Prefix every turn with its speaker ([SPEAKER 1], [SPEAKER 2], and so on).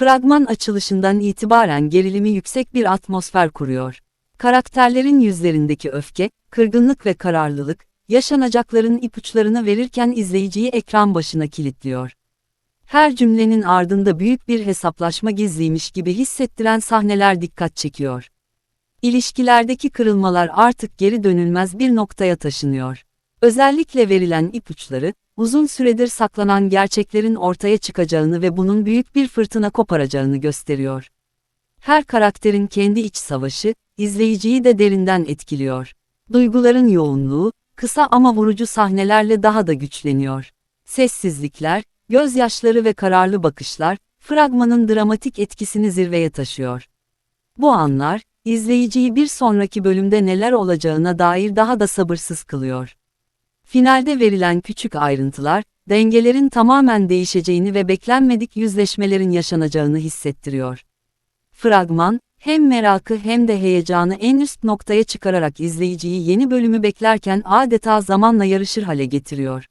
[SPEAKER 1] Fragman açılışından itibaren gerilimi yüksek bir atmosfer kuruyor. Karakterlerin yüzlerindeki öfke, kırgınlık ve kararlılık, yaşanacakların ipuçlarını verirken izleyiciyi ekran başına kilitliyor. Her cümlenin ardında büyük bir hesaplaşma gizliymiş gibi hissettiren sahneler dikkat çekiyor. İlişkilerdeki kırılmalar artık geri dönülmez bir noktaya taşınıyor. Özellikle verilen ipuçları, uzun süredir saklanan gerçeklerin ortaya çıkacağını ve bunun büyük bir fırtına koparacağını gösteriyor. Her karakterin kendi iç savaşı, izleyiciyi de derinden etkiliyor. Duyguların yoğunluğu, kısa ama vurucu sahnelerle daha da güçleniyor. Sessizlikler, gözyaşları ve kararlı bakışlar, fragmanın dramatik etkisini zirveye taşıyor. Bu anlar, izleyiciyi bir sonraki bölümde neler olacağına dair daha da sabırsız kılıyor. Finalde verilen küçük ayrıntılar, dengelerin tamamen değişeceğini ve beklenmedik yüzleşmelerin yaşanacağını hissettiriyor. Fragman, hem merakı hem de heyecanı en üst noktaya çıkararak izleyiciyi yeni bölümü beklerken adeta zamanla yarışır hale getiriyor.